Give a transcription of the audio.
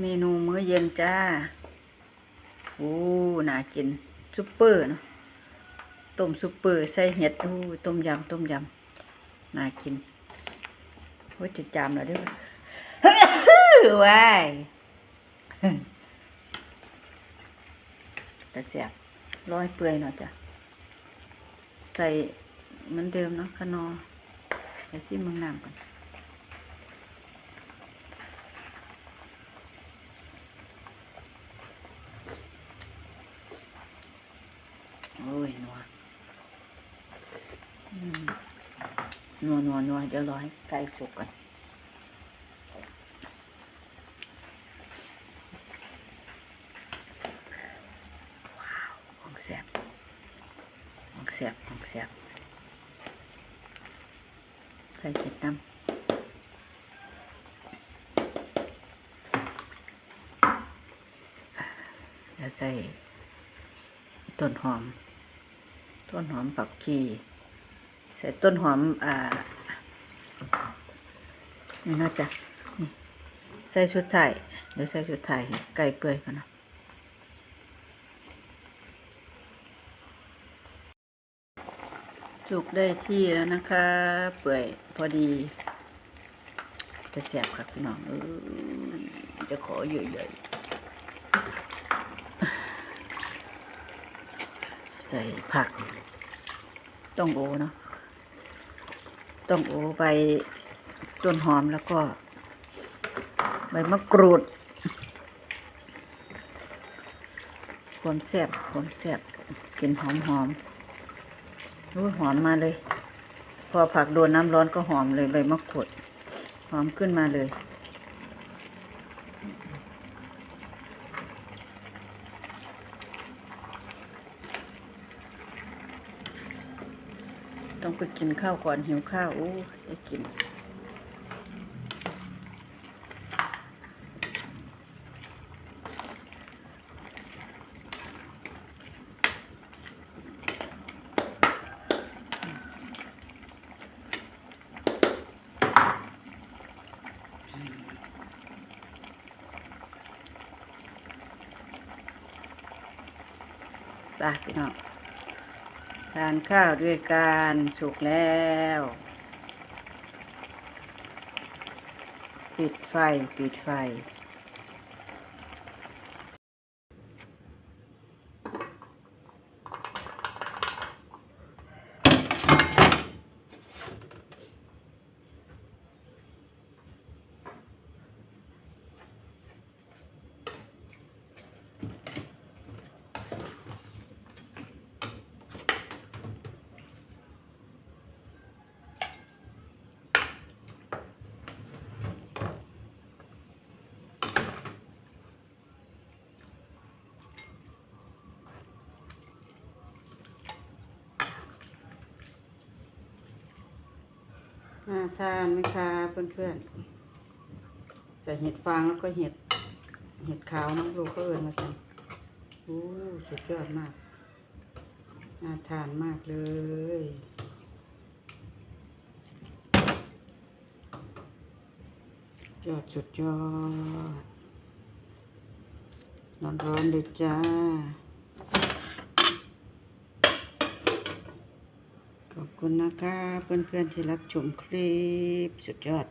เมนูมื้อเย็นจ้า โอ้ น่ากินซุปเปอร์เนาะ ต้มซุปเปอร์ใส่เห็ด โอ้ต้มยำ ต้มยำ น่ากินโอ้ยจะจามแล้วด้วยว้ายแต่เสียบร้อยเปื่อยเนาะจ้ะ ใส่เหมือนเดิมเนาะขนอเดี๋ยวซิมึงน้ำก่อน โอ้ยนัวนัวนัวนัวเดี๋ยวรอให้ไก่สุกก่อนว้าวของแซ่บของแซ่บของแซ่บใส่เห็ดน้ำแล้วใส่ต้นหอม ต้นหอมปักขีใส่ต้นหอมอ่านี่นะจ๊ะนี่ใส่ชุดไทยเดี๋ยวใส่ชุดไทยไก่เปื่อยก่อนนะจุกได้ที่แล้วนะคะ เปื่อยพอดี จะแสบครับพี่น้องเออจะขอเยอะๆ ใส่ผัก ต้องโอเนาะต้องโอใบต้นหอมแล้วก็ใบมะกรูดความแซ่บความแซ่บกลิ่นหอมหอมโอ้หอมมาเลย พอผักโดนน้ำร้อนก็หอมเลยใบมะกรูดหอมขึ้นมาเลย ต้องไปกินข้าวก่อนหิวข้าว โอ้ได้กิน ไปพี่น้อง ทานข้าวด้วยกันสุกแล้ว ปิดไฟ ปิดไฟ น่าทานไหมคะเพื่อนๆใส่เห็ดฟางแล้วก็เห็ด เห็ดขาวน้ำรูก็เอินมาจังโอ้สุดยอดมาก น่าทานมากเลยยอดสุดยอดร้อนๆเลยจ้า ขอบคุณนะคะ เพื่อนๆที่รับชมคลิป สุดยอด